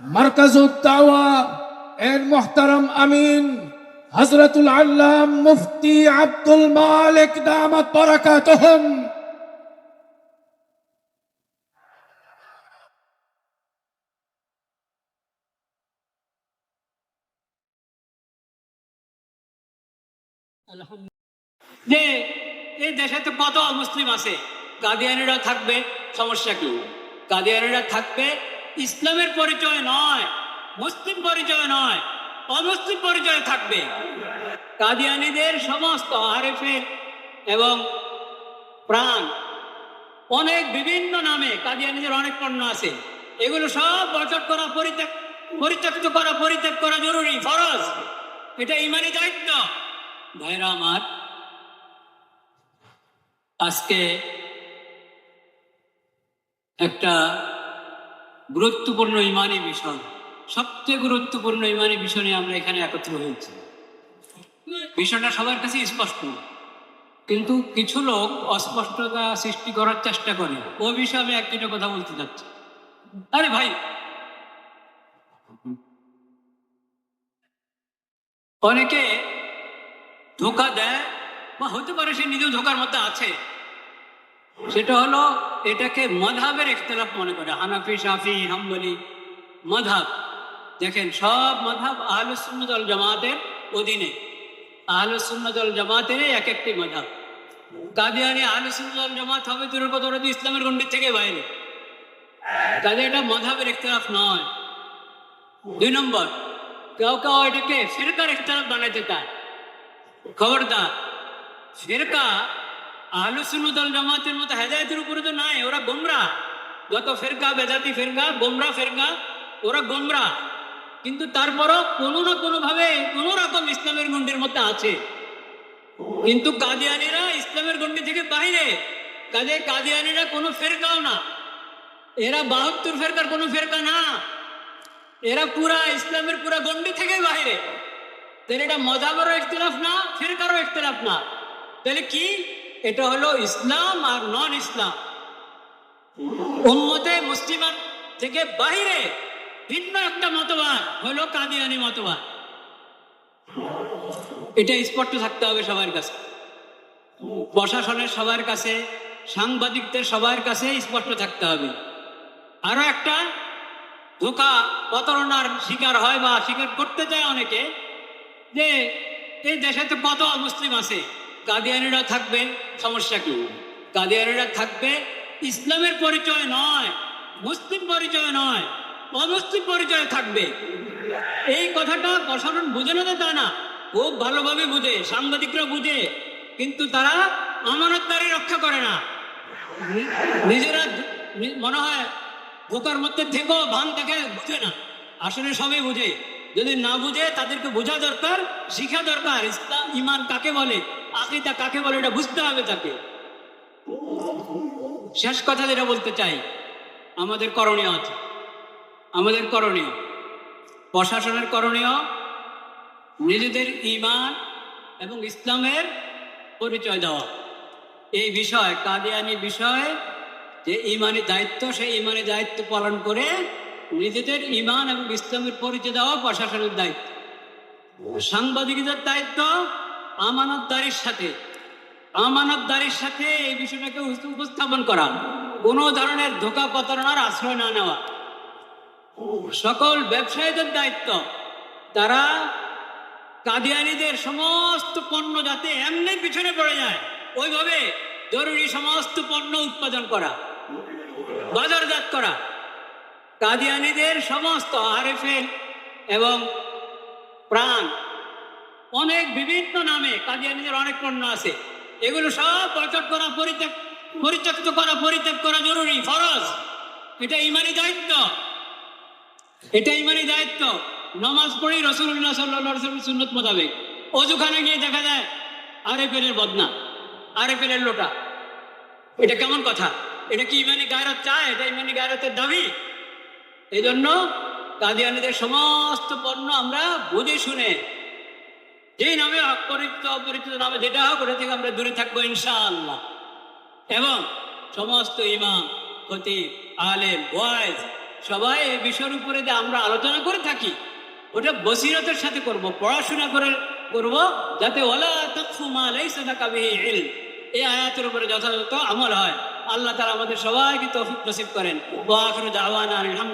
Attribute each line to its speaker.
Speaker 1: মার্কাজুদ্দাওয়া এর মোহতারাম আমিন হজরতুল আল্লাহ মুফতি আব্দুল মালিক দামাত
Speaker 2: যে, এই দেশে তো কত মুসলিম আছে? কাদিয়ানিরা থাকবে, সমস্যা কি? কাদিয়ানিরা থাকবে ইসলামের পরিচয় নয়, মুসলিম পরিচয় নয়, অমুসলিম পরিচয় থাকবে। কাদিয়ানিদের সমস্ত আরেফে এবং প্রাণ, অনেক বিভিন্ন নামে কাদিয়ানিদের অনেক পণ্য আছে। এগুলো সব বয়কট করা পরিত্যাগ, পরিত্যক্ত করা, পরিত্যাগ করা জরুরি, ফরজ। এটা ইমানি দায়িত্ব। ভাইরা আমার, আজকে একটা গুরুত্বপূর্ণ ইমানি বিষয়। সবচেয়ে গুরুত্বপূর্ণ ইমানি নিয়ে আমরা এখানে একত্র হয়েছি। বিষয়টা সবার কাছে স্পষ্ট। কিন্তু কিছু লোক অস্পষ্টতা সৃষ্টি করার চেষ্টা করে। ও বিষয়ে আমি এক দুটো কথা বলতে চাচ্ছি। আরে ভাই! অনেকে ধোকা দেয়, বা হতে পারে সে নিজেও ধোকার মধ্যে আছে। সেটা হলো এটাকে মধাবের ইখতলাফ মনে করে, হানাফি, শাফি, হাম্বলি, মধাব। দেখেন, সব মধাব আহলুসুন্নতল জামাতের অধীনে। আহলুসুন্নতল জামাতের এক একটি মধাব। কাদিয়ানি আহলুসুন্নতল জামাত হবে দূরের কথা ওরা ইসলামের গণ্ডির থেকে বাইরে। কাজে এটা মধাবের ইখতলাফ নয়। দুই নম্বর, কেউ কেউ এটাকে ফেরকার ইখতলাফ বানাইতে চায়। খবরদার, ফেরকা আহলুসুন্নতল জামাতের মতো হেদায়তের উপরে তো নাই, ওরা গোমরা। যত ফেরকা, বেদাতি ফেরকা, গোমরা ফেরকা, ওরা গোমরা। কিন্তু তারপরও কোনো না কোনো ভাবে কোন রকম ইসলামের গণ্ডির মধ্যে আছে। কিন্তু কাদিয়ানিরা ইসলামের গণ্ডি থেকে বাইরে। কাজে কাদিয়ানিরা কোনো ফেরকাও না। এরা বাহাত্তর ফেরকার কোনো ফেরকা না। এরা পুরা ইসলামের পুরা গণ্ডি থেকে বাইরে। তাহলে এটা মজাবারও ইখতলাফ না, ফেরকারও ইখতলাফ না। তাহলে কি? এটা হলো ইসলাম আর নন ইসলাম। উম্মতে মুসলিমান থেকে বাইরে ভিন্ন একটা মতবাদ হলো কাদিয়ানি মতবাদ। এটা স্পষ্ট থাকতে হবে সবার কাছে। প্রশাসনের সবার কাছে, সাংবাদিকদের সবার কাছে স্পষ্ট থাকতে হবে। আরও একটা, ধোকা প্রতারণার শিকার হয় বা স্বীকার করতে চায় অনেকে যে, এই দেশে তো কত মুসলিম আছে? কাদিয়ানিরা থাকবে, সমস্যা কি? কাদিয়ানিরা থাকবে, ইসলামের পরিচয় নয়, মুসলিম পরিচয় নয়, অমুসলিম পরিচয় থাকবে। এই কথাটা প্রসারণ বুঝে না তো না। খুব ভালোভাবে বুঝে, সাংবাদিকরা বুঝে, কিন্তু তারা আমানতদারি রক্ষা করে না। নিজেরা মনে হয় বোকার মধ্যে থেকেও ভান তাকে বুঝে না। আসলে সবই বুঝে। যদি না বুঝে, তাদেরকে বোঝা দরকার, শিখা দরকার। ইসলাম, ইমান কাকে বলে? আকিদা কাকে বলে এটা বুঝতে হবে তাকে। শেষ কথা যেটা বলতে চাই, আমাদের করণীয় আছে। আমাদের করণীয়, প্রশাসনের করণীয়, নিজেদের ইমান এবং ইসলামের পরিচয় দেওয়া। এই বিষয় কাদিয়ানি বিষয়, যে ইমানি দায়িত্ব, সেই ইমানি দায়িত্ব পালন করে নিজেদের ইমান এবং ইসলামের পরিচয় দেওয়া প্রশাসনের দায়িত্ব। সাংবাদিকদের দায়িত্ব আমানতদারির সাথে আমানতদারির সাথে এই বিষয়টাকে উপস্থাপন করা, কোনো ধরনের ধোকা প্রতারণার আশ্রয় না নেওয়া। সকল ব্যবসায়ীদের দায়িত্ব, তারা কাদিয়ানিদের সমস্ত পণ্য যাতে এমনি পিছনে পড়ে যায়, ওইভাবে জরুরি সমস্ত পণ্য উৎপাদন করা, বাজারজাত করা। কাদিয়ানিদের সমস্ত আরএফএল এবং প্রাণ অনেক বিভিন্ন নামে কাদিয়ানিদের অনেক পণ্য আছে। এগুলো সব বয়কট করা, পরিত্যাগ, পরিত্যক্ত করা, পরিত্যাগ করা জরুরি, ফরজ। এটা ইমানি দায়িত্ব। এটা ইমানি দায়িত্ব। নমাজ পড়ি রসুল্লাহ সাল্লাহ সুন্নত মোতাবেক। অজুখানে গিয়ে দেখা যায় আরে পেলের বদনা আরে পেলের লোটা। এটা কেমন কথা? এটা কি ইমানি গায়রত চায়? এটা ইমানি গায়রতের দাবি? এই জন্য কাদিয়ানিদের সমস্ত পণ্য আমরা বুঝে শুনে যেই নামে অপরিচিত অপরিচিত নামে যেটা হোক, ওটা থেকে আমরা দূরে থাকব ইনশাআল্লাহ। এবং সমস্ত ইমাম, খতিব, আলেম, ওয়াইজ সবাই এই বিষয়ের উপরে যে আমরা আলোচনা করে থাকি, ওটা বসিরতের সাথে করব, পড়াশোনা করে করব, যাতে ওলা তকফু মা লাইসা লাকা ইলম। এই আয়াতের উপরে যথাযথ আমল হয়। আল্লাহ তাআলা আমাদের সবাইকে তৌফিক নসিব করেন। ওয়া দাওয়ানা আলহামদুলিল্লাহ